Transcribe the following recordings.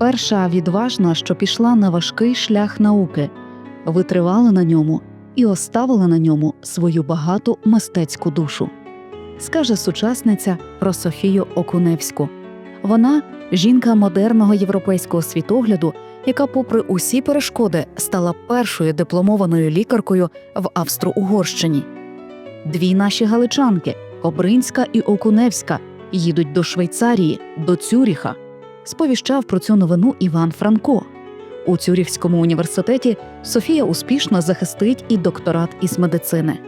перша відважна, що пішла на важкий шлях науки, витривала на ньому і оставила на ньому свою багату мистецьку душу. Скаже сучасниця про Софію Окуневську. Вона жінка модерного європейського світогляду, яка, попри усі перешкоди, стала першою дипломованою лікаркою в Австро-Угорщині. Дві наші галичанки Кобринська і Окуневська їдуть до Швейцарії, до Цюріха. Сповіщав про цю новину Іван Франко. У Цюріхському університеті Софія успішно захистить і докторат із медицини.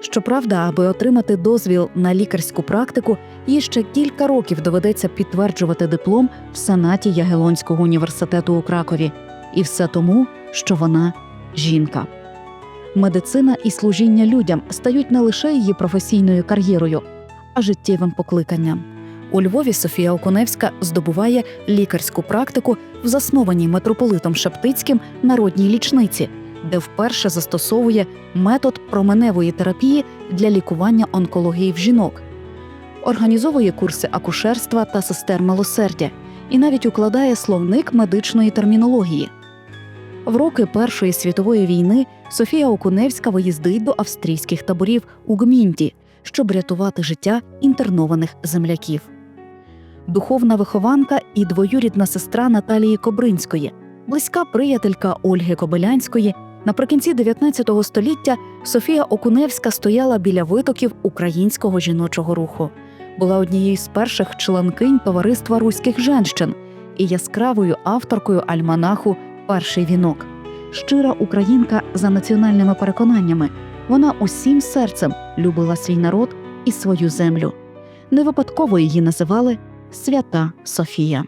Щоправда, аби отримати дозвіл на лікарську практику, їй ще кілька років доведеться підтверджувати диплом в Сенаті Ягелонського університету у Кракові. І все тому, що вона жінка. Медицина і служіння людям стають не лише її професійною кар'єрою, а життєвим покликанням. У Львові Софія Окуневська здобуває лікарську практику в заснованій митрополитом Шептицьким народній лічниці, де вперше застосовує метод променевої терапії для лікування онкології в жінок, організовує курси акушерства та сестер милосердя і навіть укладає словник медичної термінології. В роки Першої світової війни Софія Окуневська виїздить до австрійських таборів у Гмінті, щоб рятувати життя інтернованих земляків. Духовна вихованка і двоюрідна сестра Наталії Кобринської, близька приятелька Ольги Кобилянської. Наприкінці 19 століття Софія Окуневська стояла біля витоків українського жіночого руху, була однією з перших членкинь товариства руських женщин і яскравою авторкою альманаху Перший вінок. Щира українка за національними переконаннями. Вона усім серцем любила свій народ і свою землю. Не випадково її називали Свята Софія.